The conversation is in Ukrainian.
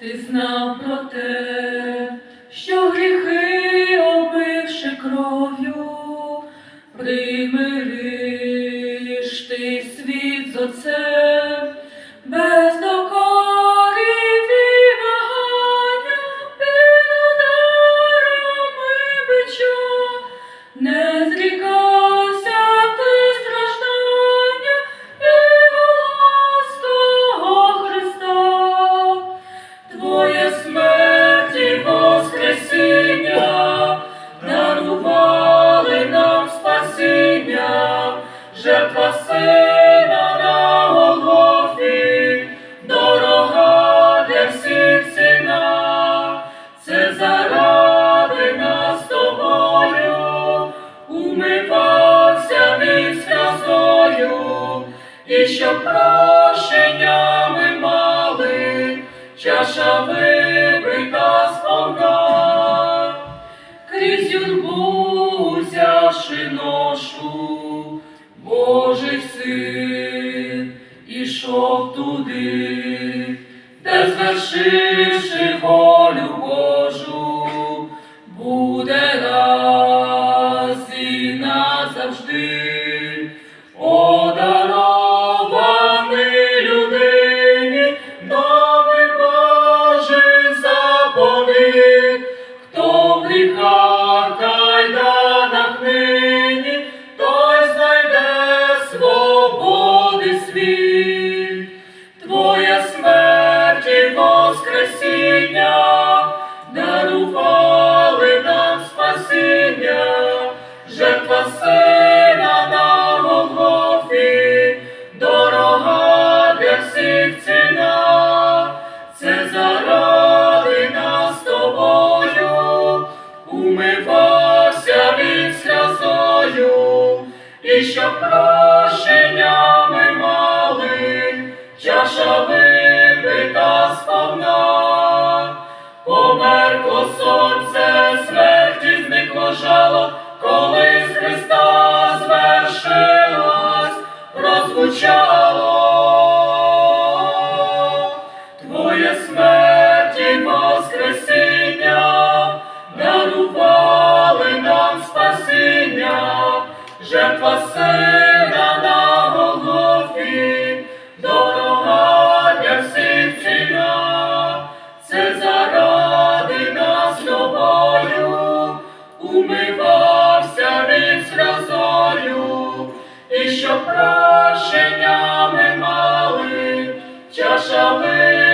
Ти знав про те, що гріхи, обивши кров'ю, примириш ти світ з отцем, без щоб прощення ми мали, чаша вибита сповна, крізь юрбу взявши ношу, Божий син ішов туди, де звершивши волю Божу, буде раз і назавжди заради нас тобою, умивався він сльозою, і щоб прощення ми мали, чаша випита сповна, померкло сонце, смерті зникло жало, коли жертва сина на Голгофі, дорога для всіх ціна, це заради нас тобою, умивався він сльозою, і щоб прощення ми мали, чаша ви